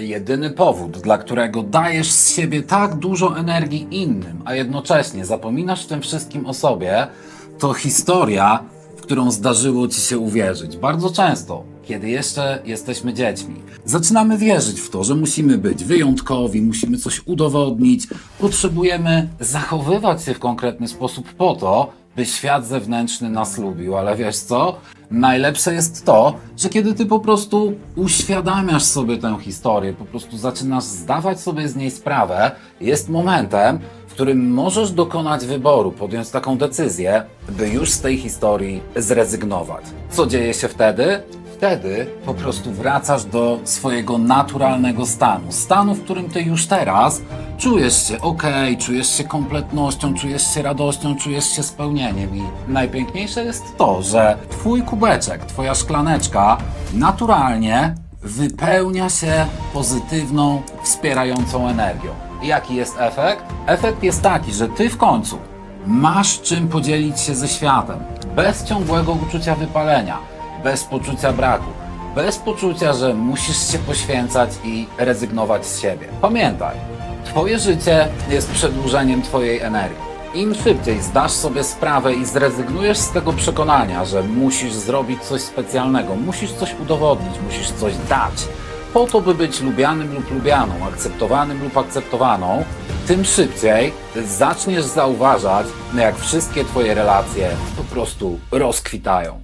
Jedyny powód, dla którego dajesz z siebie tak dużo energii innym, a jednocześnie zapominasz w tym wszystkim o sobie, to historia, w którą zdarzyło ci się uwierzyć. Bardzo często, kiedy jeszcze jesteśmy dziećmi, zaczynamy wierzyć w to, że musimy być wyjątkowi, musimy coś udowodnić, potrzebujemy zachowywać się w konkretny sposób po to, by świat zewnętrzny nas lubił, ale wiesz co? Najlepsze jest to, że kiedy ty po prostu uświadamiasz sobie tę historię, po prostu zaczynasz zdawać sobie z niej sprawę, jest momentem, w którym możesz dokonać wyboru, podjąć taką decyzję, by już z tej historii zrezygnować. Co dzieje się wtedy? Wtedy po prostu wracasz do swojego naturalnego stanu. Stanu, w którym ty już teraz czujesz się ok, czujesz się kompletnością, czujesz się radością, czujesz się spełnieniem. I najpiękniejsze jest to, że twój kubeczek, twoja szklaneczka naturalnie wypełnia się pozytywną, wspierającą energią. Jaki jest efekt? Efekt jest taki, że ty w końcu masz czym podzielić się ze światem. Bez ciągłego uczucia wypalenia, bez poczucia braku, bez poczucia, że musisz się poświęcać i rezygnować z siebie. Pamiętaj, Twoje życie jest przedłużeniem Twojej energii. Im szybciej zdasz sobie sprawę i zrezygnujesz z tego przekonania, że musisz zrobić coś specjalnego, musisz coś udowodnić, musisz coś dać, po to, by być lubianym lub lubianą, akceptowanym lub akceptowaną, tym szybciej zaczniesz zauważać, jak wszystkie Twoje relacje po prostu rozkwitają.